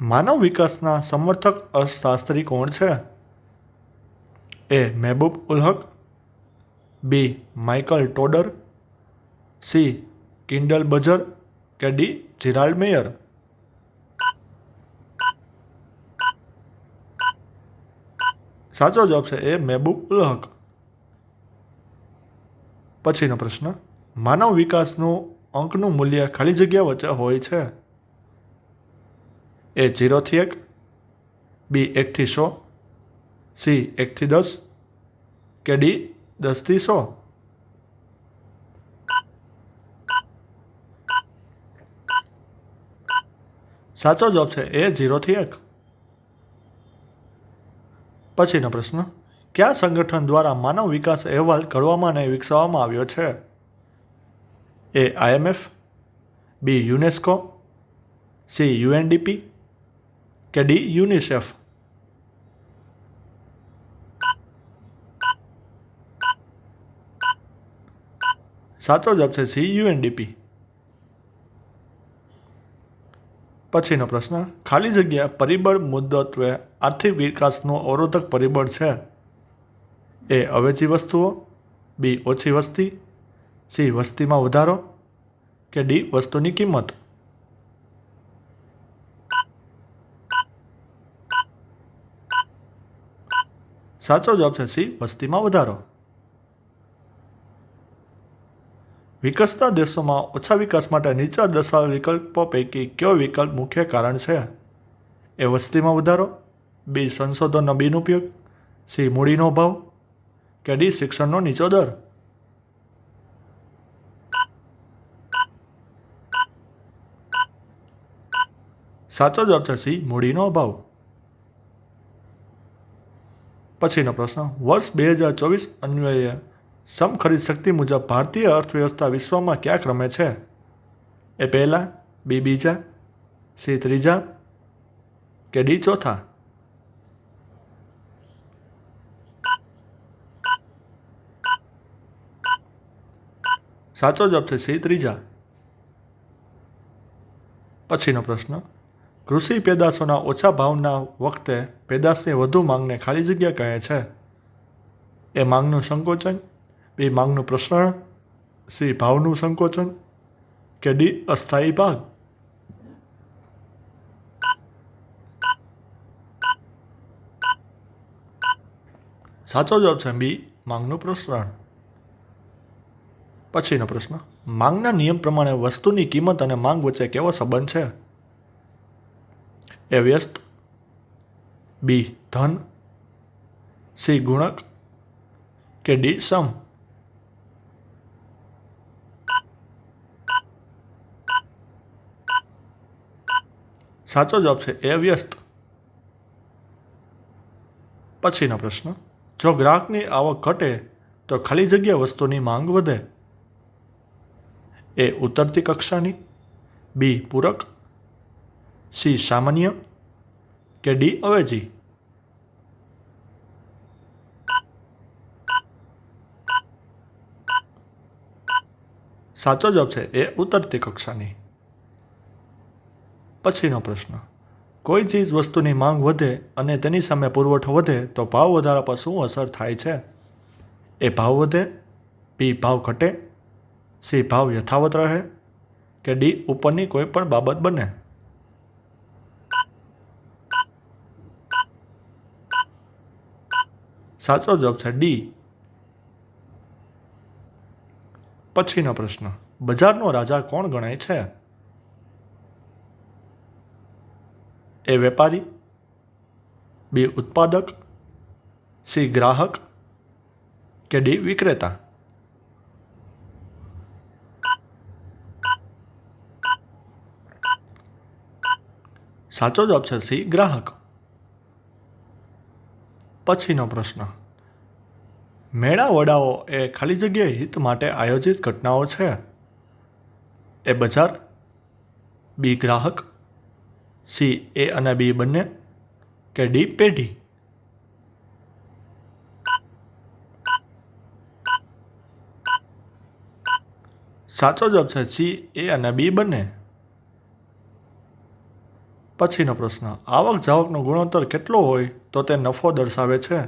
માનવ વિકાસના સમર્થક અર્થશાસ્ત્રી કોણ છે? A. Mahbub ul Haq. B. Michael Todaro. C. Kindleberger કે ડી. જીરાલ્ડ મેયર? સાચો જવાબ છે એ મહેબૂબ ઉલહક. પછીનો પ્રશ્ન. માનવ વિકાસનું અંકનું મૂલ્ય ખાલી જગ્યા વચ્ચે હોય છે. એ જીરોથી એક, બી એકથી સો, સી એકથી દસ, કે ડી દસથી સો. સાચો જવાબ છે એ જીરોથી એક. પછીનો પ્રશ્ન, કયા સંગઠન દ્વારા માનવ વિકાસ અહેવાલ ઘડવામાં અને વિકસાવવામાં આવ્યો છે? A IMF B UNESCO, C UNDP કે ડી યુનિસેફ? સાચો જવાબ છે સી, યુએનડીપી. પછીનો પ્રશ્ન, ખાલી જગ્યા પરિબળ મુદ્દત્વે આર્થિક વિકાસનું અવરોધક પરિબળ છે. એ અવેજી વસ્તુઓ, બી ઓછી વસ્તી, સી વસ્તીમાં વધારો, કે ડી વસ્તુની કિંમત? સાચો જવાબ છે સી, વસ્તીમાં વધારો. વિકસતા દેશોમાં ઓછા વિકાસ માટે નીચા દર્શાવેલ વિકલ્પો પૈકી કયો વિકલ્પ મુખ્ય કારણ છે? એ વસ્તીમાં વધારો, બી, સંશોધનનો બિનઉપયોગ સી, મૂડીનો ભાવ કે ડી, શિક્ષણનો નીચો દર? સાચો જવાબ છે સી, મૂડીનો અભાવ. પછીનો પ્રશ્ન. વર્ષ બે હજાર ચોવીસ અન્વયે સમ ખરીદ શક્તિ મુજબ ભારતીય અર્થવ્યવસ્થા વિશ્વમાં ક્યાં ક્રમે છે? એ પહેલાં, બી બીજા, સી ત્રીજા કે ડી ચોથા? સાચો જવાબ છે સી ત્રીજા. પછીનો પ્રશ્ન. કૃષિ પેદાશોના ઓછા ભાવના વખતે પેદાશની વધુ માંગને ખાલી જગ્યા કહે છે. એ માંગનું સંકોચન, બી માંગનું પ્રસરણ, સી ભાવનું સંકોચન, કે ડી અસ્થાયી ભાગ? સાચો જવાબ છે બી માંગનું પ્રસરણ. પછીનો પ્રશ્ન, માંગના નિયમ પ્રમાણે વસ્તુની કિંમત અને માંગ વચ્ચે કેવો સંબંધ છે? એ વ્યસ્ત બી, ધન, સી, ગુણક, કે ડી, સમ. સાચો જવાબ છે એ વ્યસ્ત પછીનો પ્રશ્ન, જો ગ્રાહકની આવક ઘટે, તો ખાલી જગ્યા વસ્તુની માંગ વધે. એ ઉતરતી કક્ષાની, બી, પૂરક સી સામાન્ય કે ડી અવેજી? સાચો જવાબ છે એ ઉતરતી કક્ષાની. પછીનો પ્રશ્ન. કોઈ ચીજ વસ્તુની માંગ વધે અને તેની સામે પુરવઠો વધે તો ભાવ વધારા પર શું અસર થાય છે? એ ભાવ વધે, બી ભાવ ઘટે, સી ભાવ યથાવત રહે, કે ડી ઉપરની કોઈ પણ બાબત બને? સાચો જવાબ છે ડી. પછીનો પ્રશ્ન. બજારનો રાજા કોણ ગણાય છે? એ વેપારી, બી ઉત્પાદક, સી ગ્રાહક કે ડી વિક્રેતા? સાચો જવાબ છે સી ગ્રાહક. પછીનો પ્રશ્ન. મેળા વડાઓ એ ખાલી જગ્યાએ હિત માટે આયોજિત ઘટનાઓ છે? એ બજાર, બી ગ્રાહક, સી એ અને બી બંને, કે ડી પેઢી? સાચો જવાબ છે સી, એ અને બી બંને. પછીનો પ્રશ્ન, આવક જાવકનો ગુણોત્તર કેટલો હોય તો તે નફો દર્શાવે છે?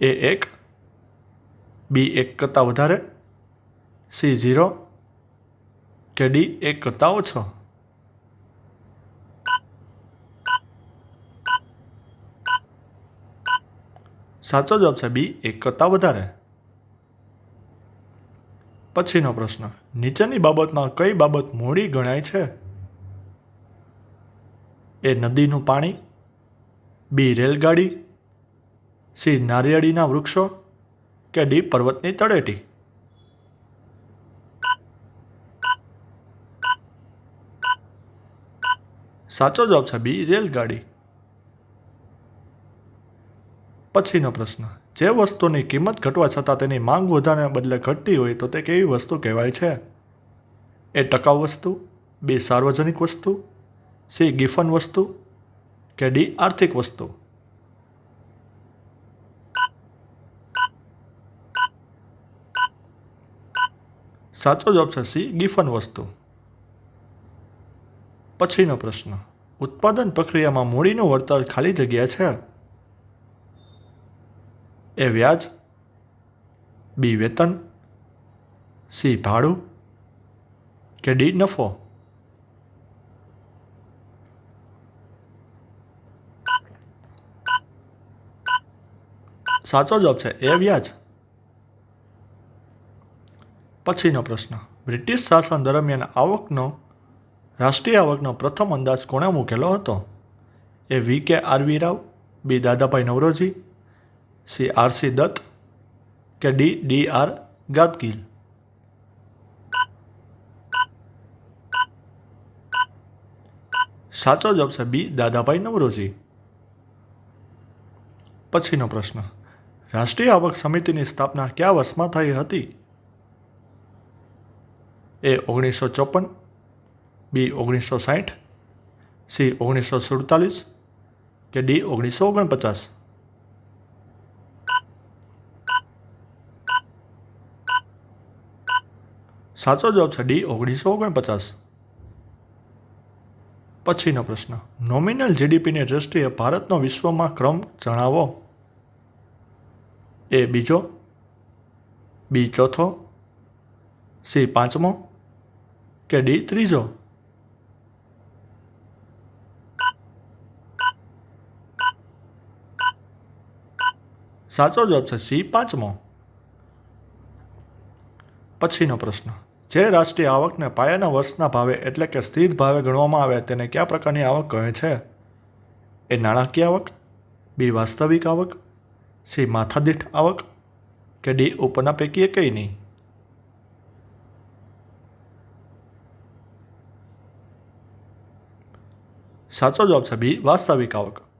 એ એક, બી એક કરતાં વધારે, સી ઝીરો કે ડી એક કરતાં ઓછો? સાચો જવાબ છે બી એક કરતાં વધારે. પછીનો પ્રશ્ન, નીચેની બાબતમાં કઈ બાબત મોડી ગણાય છે? એ નદીનું પાણી, બી રેલગાડી, સી નારિયેળીના વૃક્ષો કે ડી પર્વતની તળેટી. સાચો જવાબ છે બી રેલગાડી. પછીનો પ્રશ્ન, જે વસ્તુની કિંમત ઘટવા છતાં તેની માંગ વધારાને બદલે ઘટતી હોય તો તે કેવી વસ્તુ કહેવાય છે? એ ટકાઉ વસ્તુ, બી સાર્વજનિક વસ્તુ સી ગિફન વસ્તુ કે ડી આર્થિક વસ્તુ? સાચો જવાબ છે સી, ગિફન વસ્તુ. પછીનો પ્રશ્ન, ઉત્પાદન પ્રક્રિયામાં મૂડીનું વળતર ખાલી જગ્યા છે? એ વ્યાજ, બી વેતન, સી ભાડું કે ડી નફો? સાચો જવાબ છે. એ વ્યાજ. પછીનો પ્રશ્ન. બ્રિટિશ શાસન દરમિયાન આવકનો, રાષ્ટ્રીય આવકનો પ્રથમ અંદાજ કોણે મૂકેલો હતો? A V K R V Rao B Dadabhai Naoroji, C R C Dutt કે ડી ડી આર ગાદગીલ. સાચો જવાબ છે બી દાદાભાઈ નવરોજી. પછીનો પ્રશ્ન. રાષ્ટ્રીય આવક સમિતિની સ્થાપના કયા વર્ષમાં થઈ હતી? એ ઓગણીસો ચોપન, બી ઓગણીસો સાઠ સી ઓગણીસો સુડતાલીસ કે ડી ઓગણીસો ઓગણપચાસ? સાચો જવાબ છે ડી ઓગણીસો ઓગણપચાસ. પછીનો પ્રશ્ન. નોમિનલ જીડીપીની દ્રષ્ટિએ ભારતનો વિશ્વમાં ક્રમ જણાવો. એ બીજો, બી ચોથો, સી પાંચમો કે ડી ત્રીજો? સાચો જવાબ છે સી પાંચમો. પછીનો પ્રશ્ન. જે રાષ્ટ્રીય આવકને પાયાના વર્ષના ભાવે એટલે કે સ્થિર ભાવે ગણવામાં આવે તેને કયા પ્રકારની આવક કહે છે? એ નાણાકીય આવક, બી વાસ્તવિક આવક સી માથાદીઠ આવક? કે ડી ઉપરના પૈકી કંઈ નહીં? સાચો જવાબ છે બી, વાસ્તવિક આવક.